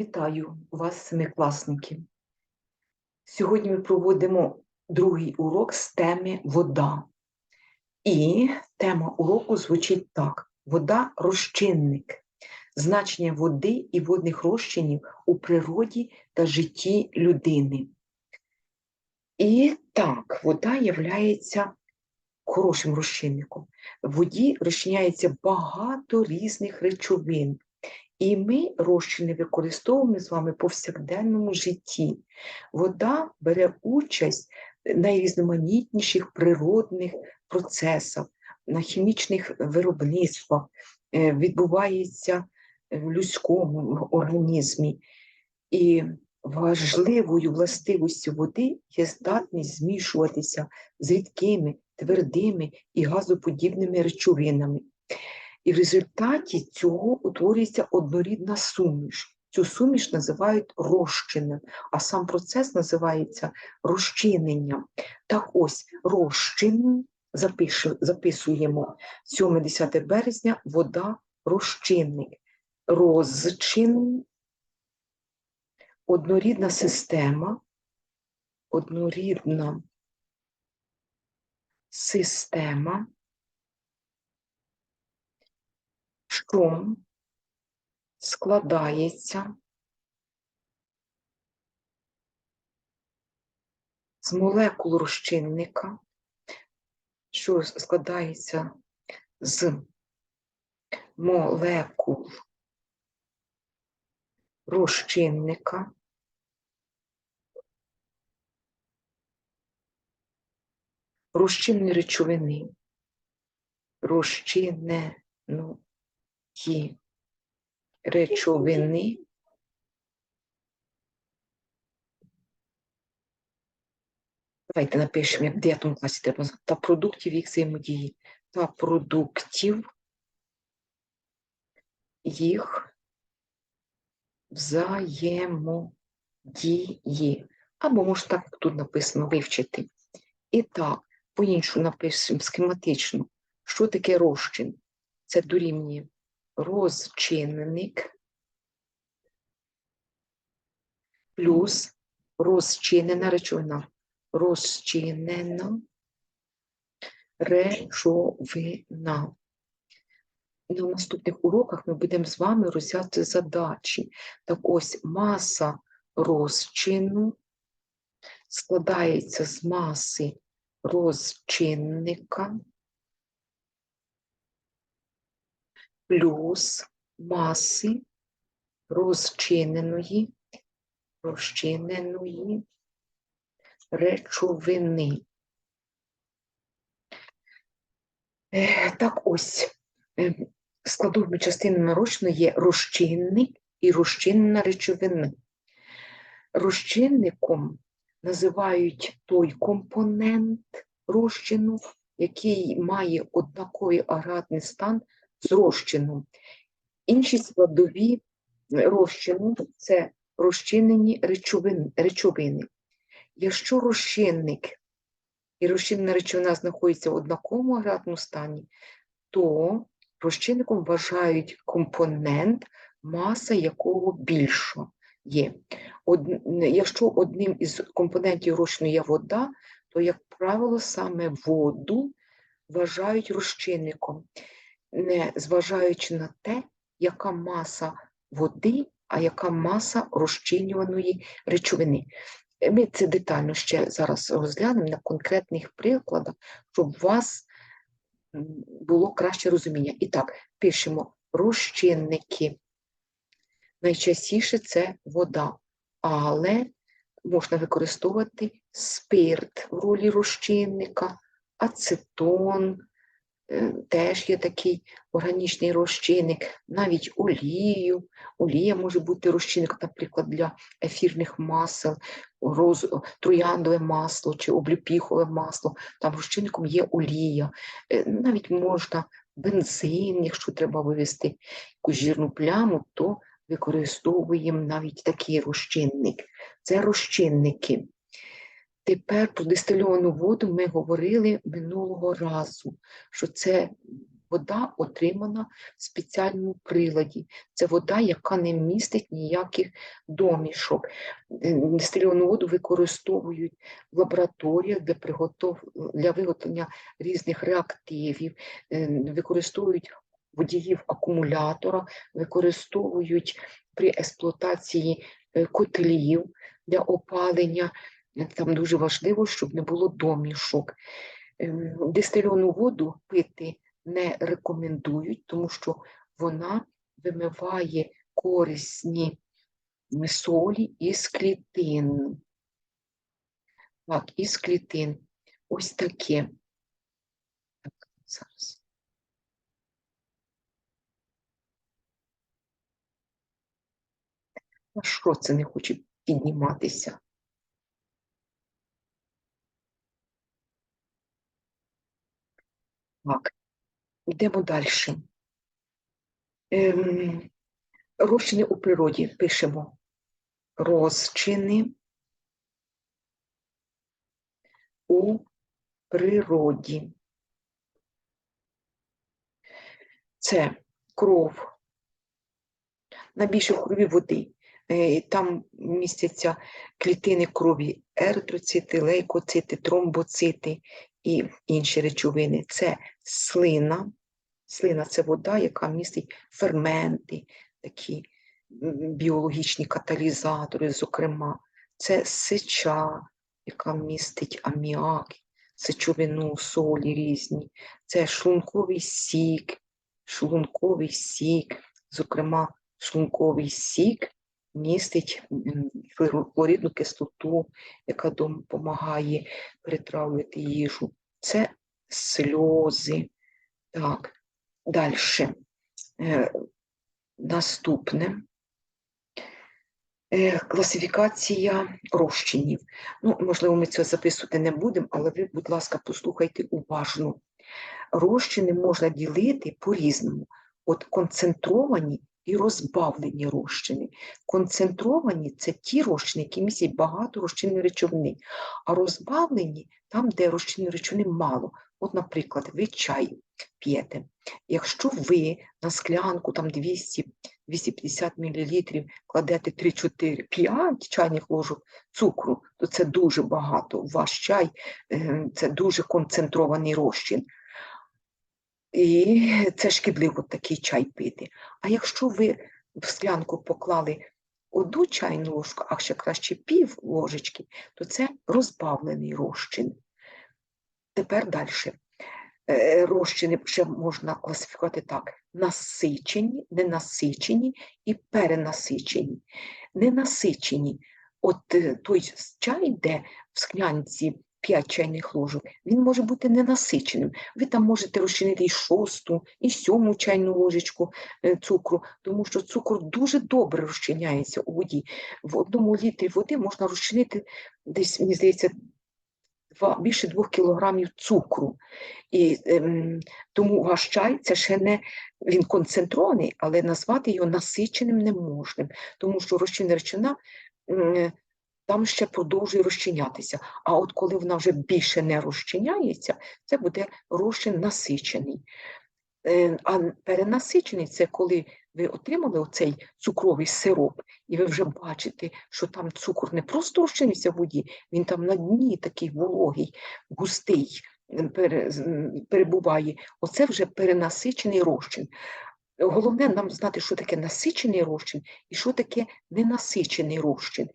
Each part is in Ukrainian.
Вітаю вас, семикласники. Сьогодні ми проводимо другий урок з теми вода. І тема уроку звучить так: вода розчинник, значення води і водних розчинів у природі та житті людини. І так, вода є хорошим розчинником. В воді розчиняється багато різних речовин. І ми розчини використовуємо з вами в повсякденному житті. Вода бере участь в найрізноманітніших природних процесах, на хімічних виробництвах, е, відбувається в людському організмі. І важливою властивістю води є здатність змішуватися з рідкими, твердими і газоподібними речовинами. І в результаті цього утворюється однорідна суміш. Цю суміш називають розчинним, а сам процес називається розчиненням. Так ось розчин записуємо 7-10 березня вода розчинник. Розчин, однорідна система, однорідна система. Що складається з молекул розчинника, що складається з молекул розчинника, розчинної речовини, розчинену ті речовини, давайте напишемо, як в 9 класі треба та продуктів їх взаємодії, та продуктів їх взаємодії. Або, може, так, тут написано, вивчити. І так, по-іншому напишемо схематично, що таке розчин? Це дорівнює розчинник плюс розчинена речовина. Розчинена речовина. На наступних уроках ми будемо з вами розв'язати задачі. Так ось маса розчину складається з маси розчинника плюс маси розчиненої, розчиненої речовини. Е, так ось, е, складовими частинами розчину є розчинник і розчинена речовина. Розчинником називають той компонент розчину, який має однаковий агрегатний стан з розчином. Інші складові розчину це розчинені речовини. речовини. Якщо розчинник і розчинна речовина знаходяться в однаковому агрегатному стані, то розчинником вважають компонент, маса якого більша є. Од... Якщо одним із компонентів розчину є вода, то, як правило, саме воду вважають розчинником не зважаючи на те, яка маса води, а яка маса розчинюваної речовини. Ми це детально ще зараз розглянемо на конкретних прикладах, щоб у вас було краще розуміння. І так, пишемо розчинники. Найчастіше це вода, але можна використовувати спирт в ролі розчинника, ацетон, теж є такий органічний розчинник, навіть олію. Олія може бути розчинник, наприклад, для ефірних масел, роз... трояндове масло чи обліпіхове масло. Там розчинником є олія. Е, навіть можна бензин, якщо треба вивести якусь жирну пляму, то використовуємо навіть такий розчинник. Це розчинники. Тепер про дистильовану воду ми говорили минулого разу, що це вода отримана в спеціальному приладі. Це вода, яка не містить ніяких домішок. Е, Дистильовану воду використовують в лабораторіях для, приготов... для виготовлення різних реактивів, е, використовують водіїв акумулятора, використовують при експлуатації е, котлів для опалення. Е, Там дуже важливо, щоб не було домішок. Ем, Дистильовану воду пити не рекомендують, тому що вона вимиває корисні солі із клітин. Так, із клітин. Ось таке. Так, зараз. А що це не хоче підніматися? Так, йдемо далі. Ем, розчини у природі пишемо. Розчини у природі. Це кров. Найбільше в крові води. Е, Там містяться клітини крові, еритроцити, лейкоцити, тромбоцити і інші речовини. Це слина. Слина це вода, яка містить ферменти, такі біологічні каталізатори, зокрема. Це сеча, яка містить аміак, сечовину, солі різні. Це шлунковий сік, шлунковий сік, зокрема, шлунковий сік містить хлоридну кислоту, яка допомагає перетравлювати їжу. Це сльози. Так, далі. Е, наступне. Е, класифікація розчинів. Ну, можливо, ми цього записувати не будемо, але ви, будь ласка, послухайте уважно. Розчини можна ділити по-різному. От концентровані і розбавлені розчини. Концентровані це ті розчини, які містять багато розчинної речовини, а розбавлені там, де розчинної речовини мало. От, наприклад, ви чай п'єте. Якщо ви на склянку там 200 250 мл кладете 3-4, 5 чайних ложок цукру, то це дуже багато. Ваш чай е, це дуже концентрований розчин. І це шкідливо такий чай пити. А якщо ви в склянку поклали одну чайну ложку, а ще краще пів ложечки, то це розбавлений розчин. Тепер далі. Розчини ще можна класифікувати так: насичені, ненасичені і перенасичені. Ненасичені, от е, той чай, де в склянці 5 чайних ложок, він може бути ненасиченим. Ви там можете розчинити і шосту, і сьому чайну ложечку е, цукру, тому що цукор дуже добре розчиняється у воді. В одному літрі води можна розчинити десь, мені здається, два, більше двох кілограмів цукру. І ем, тому ваш чай це ще не він концентрований, але назвати його насиченим не можна, тому що розчинна речовина м, там ще продовжує розчинятися. А от коли вона вже більше не розчиняється, це буде розчин насичений. Е, А перенасичений це коли ви отримали оцей цукровий сироп, і ви вже бачите, що там цукор не просто розчинився в воді, він там на дні такий вологий, густий перебуває. Оце вже перенасичений розчин. Головне нам знати, що таке насичений розчин і що таке ненасичений розчин.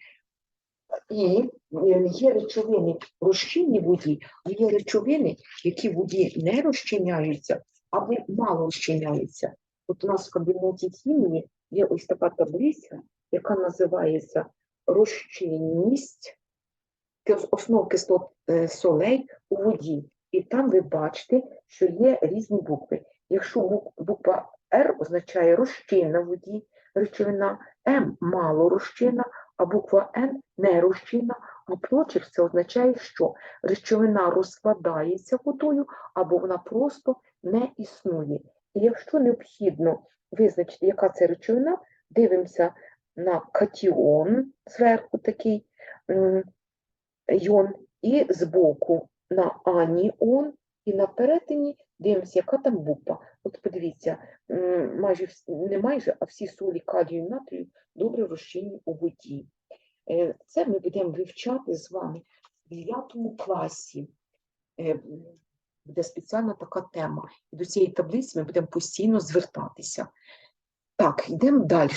І е, є речовини розчинні воді, а є речовини, які воді не розчиняються або мало розчиняються. От у нас в кабінеті хімії є ось така таблиця, яка називається розчинність основ кислот е, солей у воді. І там ви бачите, що є різні букви. Якщо буква Р означає розчинна воді, речовина, М мало розчинна, а буква Н не розчинна, а прочерк це означає, що речовина розкладається водою або вона просто не існує. І якщо необхідно визначити, яка це речовина, дивимося на катіон зверху такий йон, і збоку на аніон І на перетині дивимося, яка там буква. От подивіться, майже не майже, а всі солі калію і натрію добре розчинені у воді. Е, Це ми будемо вивчати з вами в 9 класі. Е, Буде спеціальна така тема. І до цієї таблиці ми будемо постійно звертатися. Так, йдемо далі.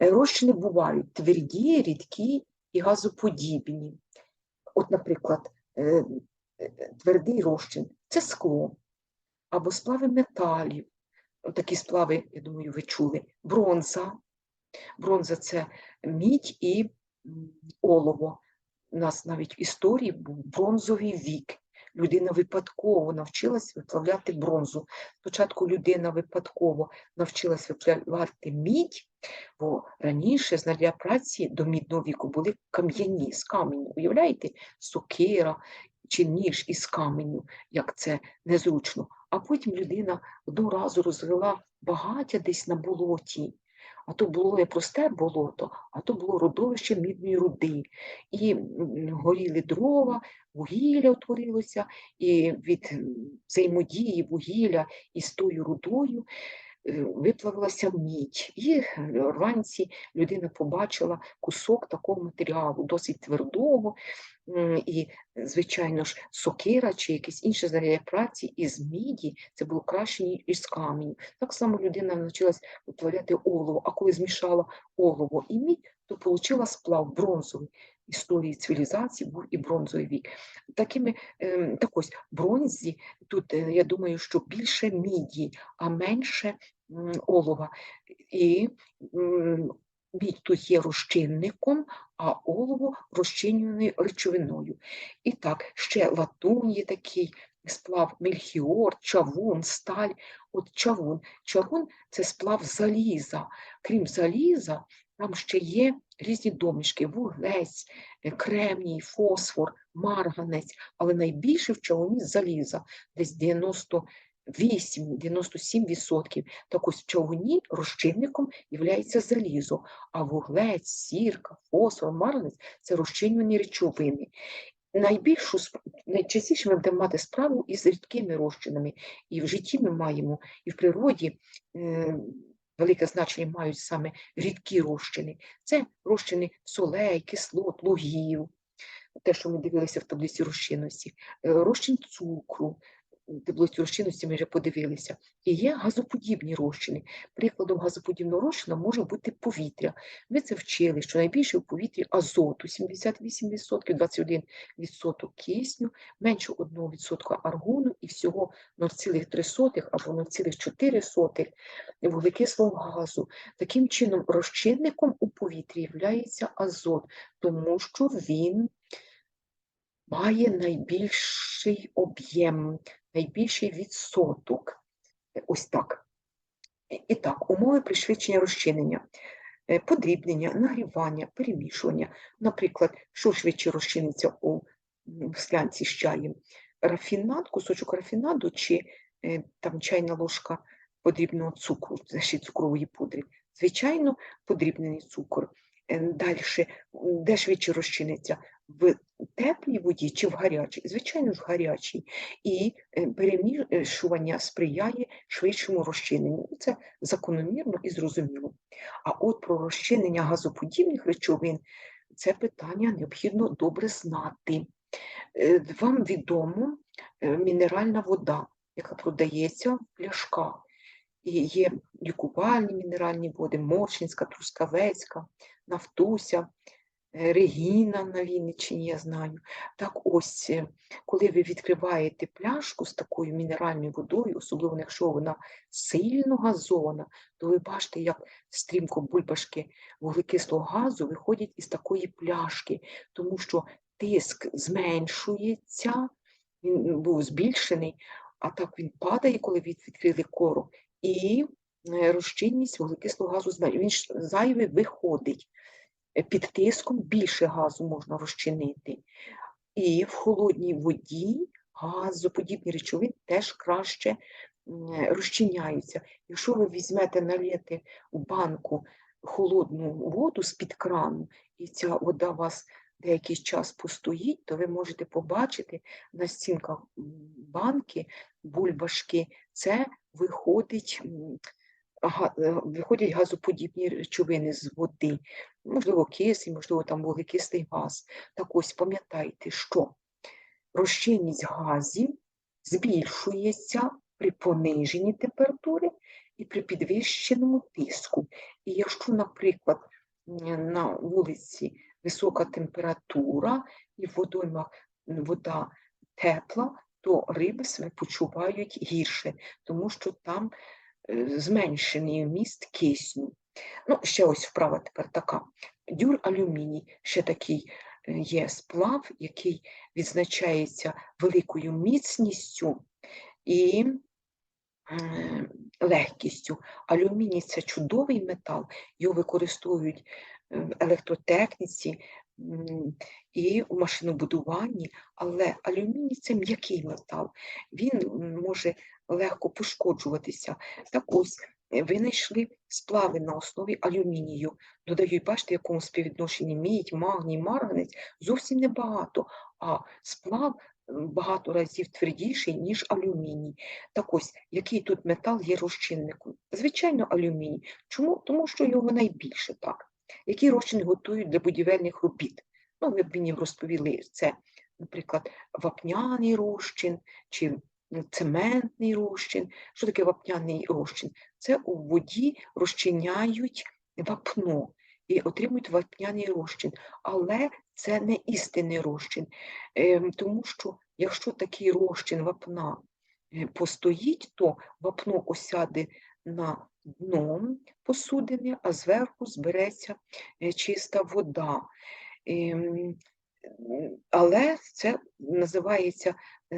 Розчини бувають тверді, рідкі і газоподібні. От, наприклад, е, е, твердий розчин це скло або сплави металів. Такі сплави, я думаю, ви чули. Бронза. Бронза це мідь і олово. У нас навіть в історії був бронзовий вік. Людина випадково навчилась виплавляти бронзу. Спочатку людина випадково навчилась виплавляти мідь, бо раніше знаряддя праці до мідного віку були кам'яні з каменю. Уявляєте, сокира чи ніж із каменю, як це незручно. А потім людина одного разу розвела багаття десь на болоті. А то було не просте болото, а то було родовище мідної руди. І горіли дрова, вугілля утворилося, і від взаємодії вугілля із тою рудою виплавилася мідь. І вранці людина побачила кусок такого матеріалу, досить твердого, і, звичайно ж, сокира чи якесь інше знаряддя праці із міді це було краще, ніж із каменю. Так само людина навчилась виплавляти олово, а коли змішала олово і мідь, то отримала сплав бронзовий. Історії цивілізації був і бронзовий вік. Такими, ем, так ось, бронзі, тут, е, я думаю, що більше міді, а менше олова. І мідь тут є розчинником, а олово розчинюваною речовиною. І так, ще латунь є такий сплав мельхіор, чавун, сталь. От чавун. Чавун це сплав заліза. Крім заліза, там ще є різні домішки: вуглець, е, кремній, фосфор, марганець, але найбільше в чавуні заліза, десь 98-97%. Так ось в чавуні розчинником є залізо, а вуглець, сірка, фосфор, марганець це розчинювані речовини. Найбільшу найчастіше ми будемо мати справу із рідкими розчинами, і в житті ми маємо, і в природі е, велике значення мають саме рідкі розчини. Це розчини солей, кислот, лугів, те, що ми дивилися в таблиці розчинності, е, розчин цукру. Розчинності ми вже подивилися. І є газоподібні розчини. Прикладом газоподібного розчину може бути повітря. Ви це вчили, що найбільше в повітрі азоту 78%, 21% кисню, менше 1% аргону і всього 0,3 або 0,4 вуглекислого газу. Таким чином, розчинником у повітрі є азот, тому що він має найбільший об'єм, найбільший відсоток. Е, Ось так. І- так, умови пришвидшення розчинення. Е, Подрібнення, нагрівання, перемішування. Наприклад, що швидше розчиниться у склянці з чаєм? Рафінад, кусочок рафінаду чи е, там чайна ложка подрібного цукру, ще цукрової пудри. Звичайно, подрібнений цукор. Далі, де швидше розчиниться? В теплій воді чи в гарячій? Звичайно ж, гарячій. І е, перемішування сприяє швидшому розчиненню. Це закономірно і зрозуміло. А от про розчинення газоподібних речовин це питання необхідно добре знати. Е, Вам відомо е, мінеральна вода, яка продається в пляшках. І є лікувальні мінеральні води, Моршинська, Трускавецька, Нафтуся, Регіна на Вінниччині, я знаю. Так ось, е, коли ви відкриваєте пляшку з такою мінеральною водою, особливо якщо вона сильно газована, то ви бачите, як стрімко бульбашки вуглекислого газу виходять із такої пляшки, тому що тиск зменшується, він був збільшений, а так він падає, коли від- відкрили корок, і е, розчинність вуглекислого газу зменшується. Він зайвий виходить. Е, Під тиском більше газу можна розчинити. І в холодній воді газоподібні речовини теж краще розчиняються. Якщо ви візьмете налити у банку холодну воду з-під крану, і ця вода вас деякий час постоїть, то ви можете побачити на стінках банки, бульбашки, це виходить, е, виходять газоподібні речовини з води, можливо, кисень, можливо, там вуглекислий газ. Так ось пам'ятайте, що розчинність газів збільшується при пониженні температури і при підвищеному тиску. І якщо, наприклад, на вулиці висока температура і в водоймах вода тепла, то риби себе почувають гірше, тому що там е, зменшений вміст кисню. Ну, ще ось вправа тепер така. Дюралюміній, ще такий е, є сплав, який відзначається великою міцністю і легкістю. Алюміній це чудовий метал, його використовують е, в електротехніці і у машинобудуванні, але алюміній це м'який метал, він може легко пошкоджуватися. Так ось винайшли сплави на основі алюмінію. Додають, бачите, якому співвідношенні мідь, магній, марганець зовсім небагато, а сплав багато разів твердіший, ніж алюміній. Так ось, який тут метал є розчинником? Звичайно, алюміній. Чому? Тому що його найбільше так. Який розчин готують для будівельних робіт? Ну, ви б мені розповіли, це, наприклад, вапняний розчин чи цементний розчин. Що таке вапняний розчин? Це у воді розчиняють вапно і отримують вапняний розчин. Але це не істинний розчин, Ем, тому що якщо такий розчин вапна е, постоїть, то вапно осяде на дно посудини, а зверху збереться е, чиста вода. Ем, Але це називається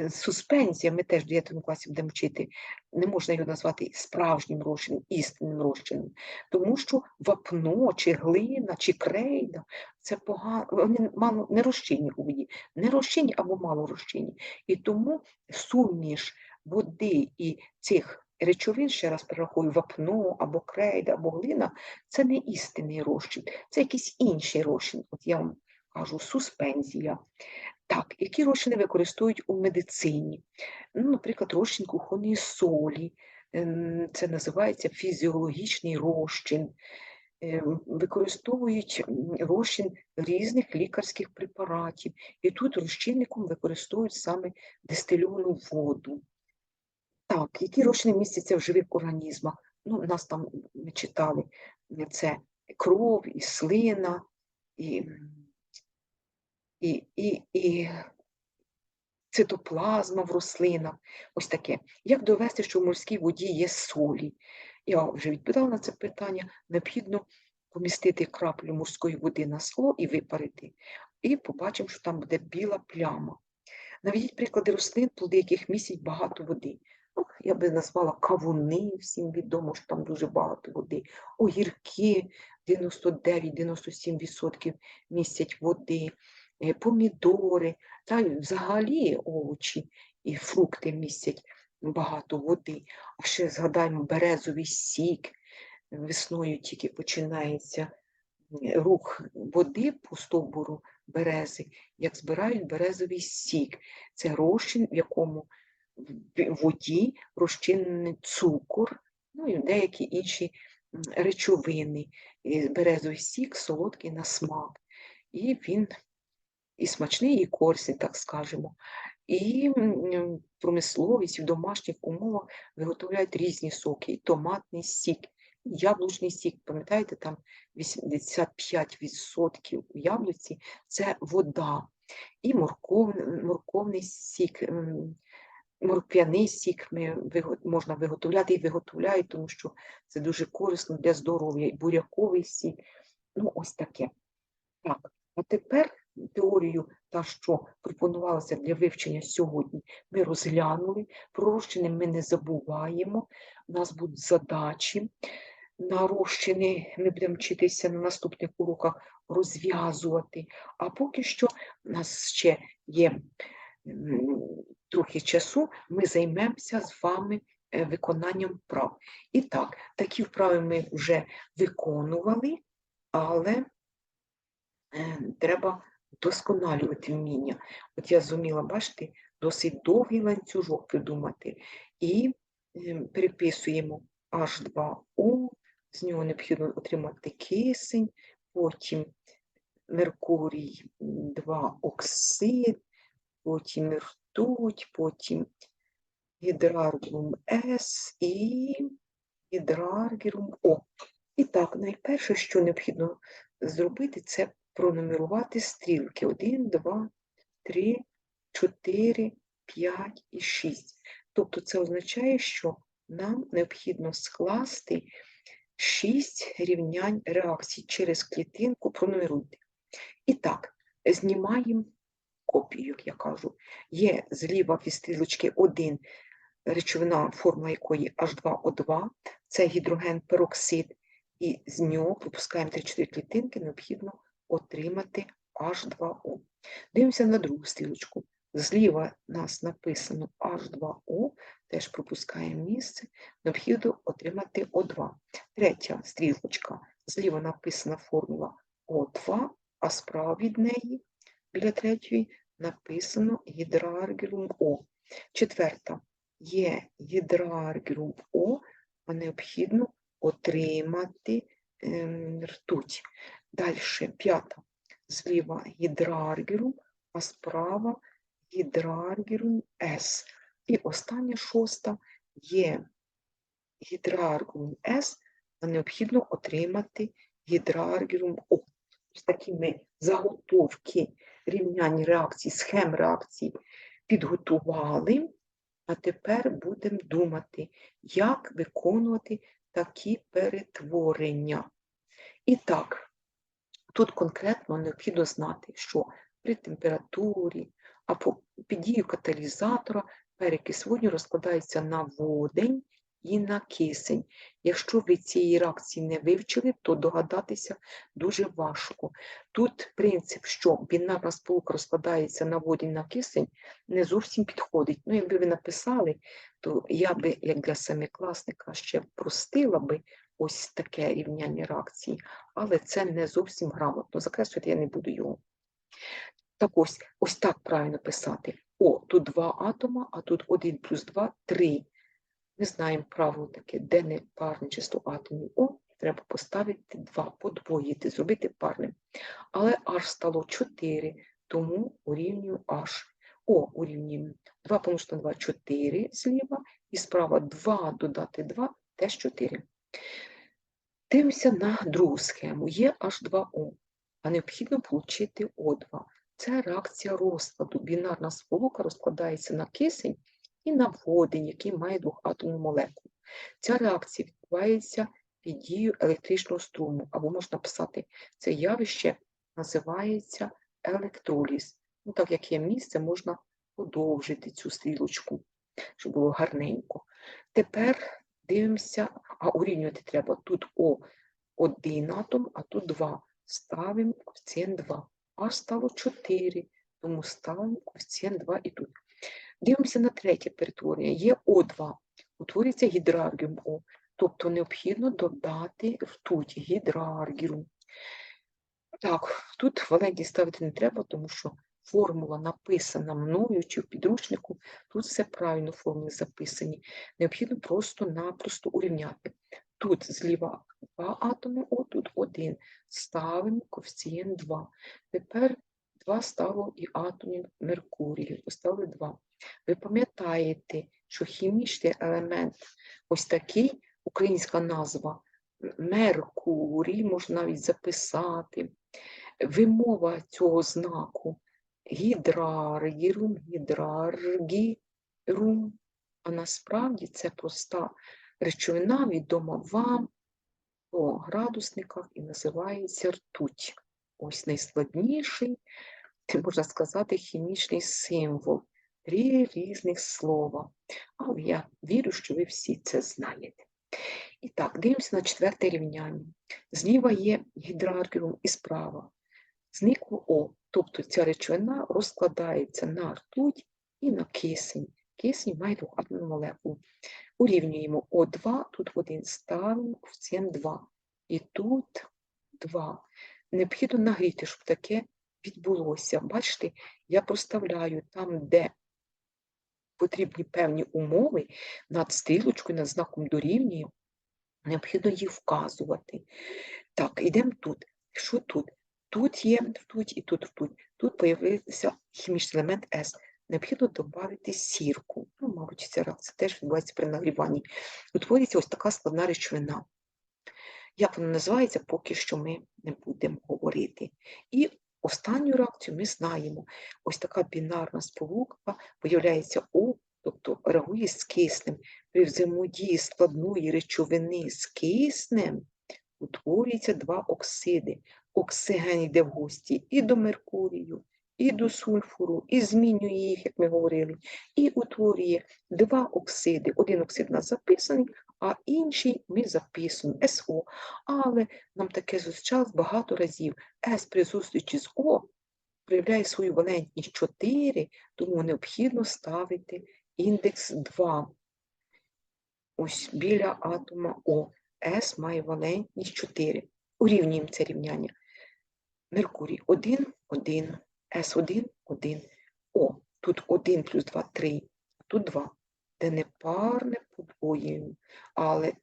суспензія. Ми теж в 9 класі будемо вчити. Не можна його назвати справжнім розчином, істинним розчином, тому що вапно, чи глина, чи крейда це погано, вони мало не розчинні у воді, не розчинні або мало розчинні. І тому суміш води і цих речовин, ще раз перерахую, вапно або крейда, або глина, це не істинний розчин, це якийсь інший розчин. От я вам кажу, суспензія. Так, які розчини використовують у медицині? Ну, наприклад, розчин кухонної солі, ем, це називається фізіологічний розчин. Ем, Використовують розчин різних лікарських препаратів. І тут розчинником використовують саме дистильовану воду. Так, які розчини містяться в живих організмах? Ну, нас там ми читали це кров, і слина, і, і, і, і цитоплазма в рослинах. Ось таке. Як довести, що в морській воді є солі? Я вже відповідала на це питання. Необхідно помістити краплю морської води на скло і випарити. І побачимо, що там буде біла пляма. Наведіть приклади рослин, плоди яких містять багато води. Ну, я би назвала кавуни, всім відомо, що там дуже багато води. Огірки 99-97% містять води, помідори, та взагалі овочі і фрукти містять багато води. А ще згадаємо березовий сік. Весною тільки починається е, рух води по стовбуру берези, як збирають березовий сік. Це розчин, в якому в воді розчинений цукор, ну і деякі інші речовини. Березовий сік солодкий на смак. І він і смачний, і корисний, так скажемо. І промисловість в домашніх умовах виготовляють різні соки, і томатний сік, і яблучний сік. Пам'ятаєте, там 85% в яблуці це вода. І морковний, морковний сік, морквяний сік ми, можна виготовляти і виготовляють, тому що це дуже корисно для здоров'я. І буряковий сік. Ну, ось таке. Так, а тепер теорію, та, що пропонувалася для вивчення сьогодні, ми розглянули. Про ми не забуваємо. У нас будуть задачі на. Ми будемо вчитися на наступних уроках розв'язувати. А поки що у нас ще є трохи часу, ми займемося з вами е, виконанням вправ. І так, такі вправи ми вже виконували, але е, треба вдосконалювати вміння. От я зуміла, бачите, досить довгий ланцюжок придумати. І ем, переписуємо H2O, з нього необхідно отримати кисень, потім Меркурій 2 оксид, потім ртуть, потім гідраргум С і гідраргірум О. І так, найперше, що необхідно зробити, це пронумерувати стрілки. 1, 2, 3, 4, 5 і 6. Тобто це означає, що нам необхідно скласти 6 рівнянь реакцій через клітинку пронумеруйте. І так, знімаємо копію, як я кажу. Є зліва від стрілочки 1 речовина, формула якої H2O2, це гідроген пероксид, і з нього пропускаємо 3-4 клітинки, необхідно отримати H2O. Дивимося на другу стрілочку. Зліва нас написано H2O, теж пропускаємо місце, необхідно отримати O2. Третя стрілочка. Зліва написана формула O2, а справа від неї, біля третьої, написано гідраргірум О. Четверта. Є гідраргірум О, а необхідно отримати ем, ртуть. Далі п'ята. Зліва гідраргірум, а справа гідраргірум С. І остання шоста є гідраргірум С, а необхідно отримати гідраргірум О. Ось такі ми заготовки рівнянь реакцій, схем реакцій підготували, а тепер будемо думати, як виконувати такі перетворення. І так, тут конкретно необхідно знати, що при температурі або під дією каталізатора перекис водню розкладається на водень і на кисень. Якщо ви цієї реакції не вивчили, то догадатися дуже важко. Тут принцип, що бінарна сполука розкладається на водень на кисень, не зовсім підходить. Ну, якби ви написали, то я би, як для семикласника, ще простила би ось таке рівняння реакції, але це не зовсім грамотно. Закреслювати я не буду його. Так ось, ось так правильно писати. О, тут два атома, а тут 1 плюс 2 – 3. Ми знаємо правило таке, де не парне число атомів О, треба поставити 2, подвоїти, зробити парним. Але H стало 4, тому урівнюю H. О, урівнюємо 2 помножити на 2 – 4 зліва, і справа 2 додати 2 – теж 4. Дивимося на другу схему. Є H2O, а необхідно отримати O2. Це реакція розкладу. Бінарна сполука розкладається на кисень і на водень, який має двохатомну молекулу. Ця реакція відбувається під дією електричного струму, або можна писати, це явище називається електроліз. Ну, Так як є місце, можна подовжити цю стрілочку, щоб було гарненько. Тепер дивимося, а урівнювати треба тут О один атом, а тут 2. Ставимо коефіцієнт 2. Аж стало 4, тому ставимо коефіцієнт 2 і тут. Дивимося на третє перетворення. Є О2, утворюється гідраргіум О, тобто необхідно додати ртуть гідраргірум. Так, тут валенті ставити не треба, тому що формула написана мною чи в підручнику, тут все правильно формули записані. Необхідно просто-напросто урівняти. Тут зліва два атоми, О, тут один. Ставимо коефіцієнт 2. Тепер 2 стало і атомів Меркурію, поставили 2. Ви пам'ятаєте, що хімічний елемент ось такий, українська назва Меркурій, можна навіть записати. Вимова цього знаку гідраргірум, гідраргірум, а насправді це проста речовина, відома вам по градусниках і називається ртуть. Ось найскладніший, можна сказати, хімічний символ. Три різних слова. Але я вірю, що ви всі це знаєте. І так, дивимося на четверте рівняння. Зліва є гідраргірум і справа. Зникло О, тобто ця речовина розкладається на ртуть і на кисень. Кисень має двохатомну молекулу. Урівнюємо О2, тут 1 ставимо коефіцієнт 2. І тут 2. Необхідно нагріти, щоб таке відбулося. Бачите, я проставляю там, де потрібні певні умови, над стрілочкою, над знаком дорівнює, необхідно їх вказувати. Так, йдемо тут. Що тут? Тут є ртуть і тут ртуть. Тут з'явився хімічний елемент С. Необхідно додати сірку. Ну, мабуть, ця реакція теж відбувається при нагріванні. Утворюється ось така складна речовина. Як вона називається, поки що ми не будемо говорити. І останню реакцію ми знаємо. Ось така бінарна сполука появляється У, тобто реагує з киснем. При взаємодії складної речовини з киснем утворюються два оксиди. Оксиген йде в гості і до Меркурію, і до сульфуру, і змінює їх, як ми говорили, і утворює два оксиди. Один оксид у нас записаний, а інший ми записуємо СО. Але нам таке зустрічалось багато разів. С при зустрічі з О проявляє свою валентність 4, тому необхідно ставити індекс 2. Ось біля атома О. С має валентність 4. Урівнюємо це рівняння. Меркурій 1, 1, С1, 1. О, тут 1 плюс 2, 3, а тут 2. Де непарне подвоюємо. Але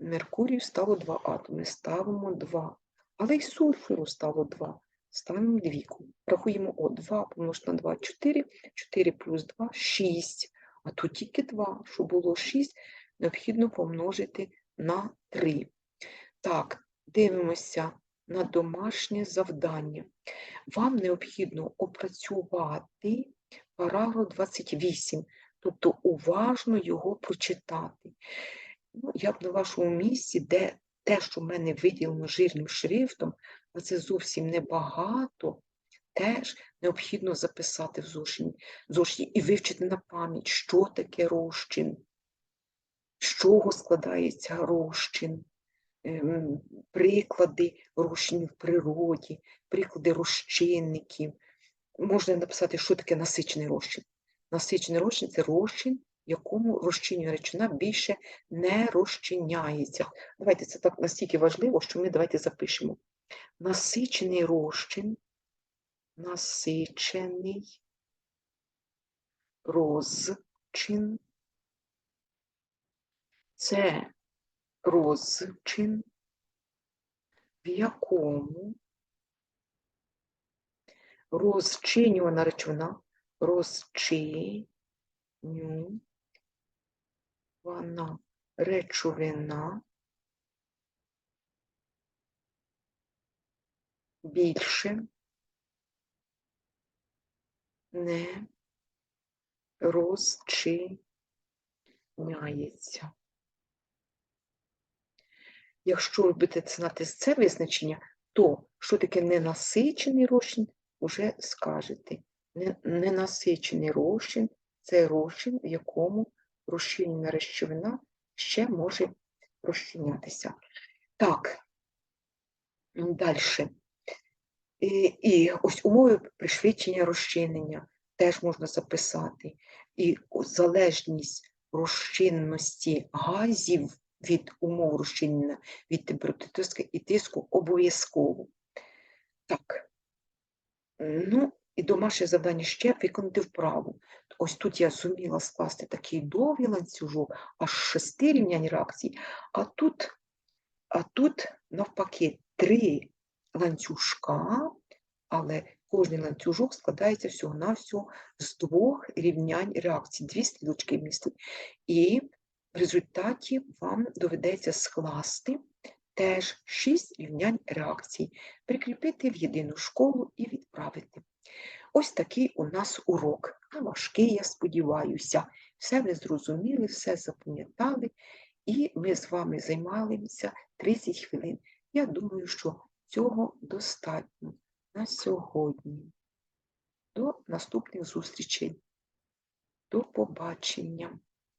Меркурію стало 2 атоми, ставимо 2. Але й сульфуру стало 2. Ставимо двійку. Рахуємо О, 2 помножити на 2, 4, 4 плюс 2, 6. А тут тільки 2, щоб було 6, необхідно помножити на 3. Так, дивимося на домашнє завдання. Вам необхідно опрацювати параграф 28, тобто уважно його прочитати. Ну, я б на вашому місці, де те, що в мене виділено жирним шрифтом, а це зовсім небагато, теж необхідно записати в зошиті, зошиті і вивчити на пам'ять, що таке розчин, з чого складається розчин, приклади розчинів в природі, приклади розчинників. Можна написати, що таке насичений розчин. Насичений розчин це розчин, в якому розчинює речовина більше не розчиняється. Давайте це так настільки важливо, що ми давайте запишемо. Насичений розчин, насичений розчин це розчин, в якому розчинювана речовина, розчинювана речовина більше не розчиняється. Якщо знати це визначення, то що таке ненасичений розчин, вже скажете. Ненасичений розчин це розчин, в якому розчинена речовина ще може розчинятися. Так, далі. І, і ось умови пришвидшення розчинення теж можна записати. І залежність розчинності газів від умов розчинення, від температури і тиску обов'язково. Так. Ну, і домашнє завдання ще виконати вправу. Ось тут я зуміла скласти такий довгий ланцюжок, аж шести рівнянь реакцій, а тут, а тут навпаки три ланцюжка, але кожний ланцюжок складається всього-навсього з двох рівнянь реакцій, дві стрілочки містить. І в результаті вам доведеться скласти теж шість рівнянь реакцій, прикріпити в єдину школу і відправити. Ось такий у нас урок. Не важкий, я сподіваюся. Все ви зрозуміли, все запам'ятали, і ми з вами займалися 30 хвилин. Я думаю, що цього достатньо на сьогодні. До наступних зустрічей. До побачення.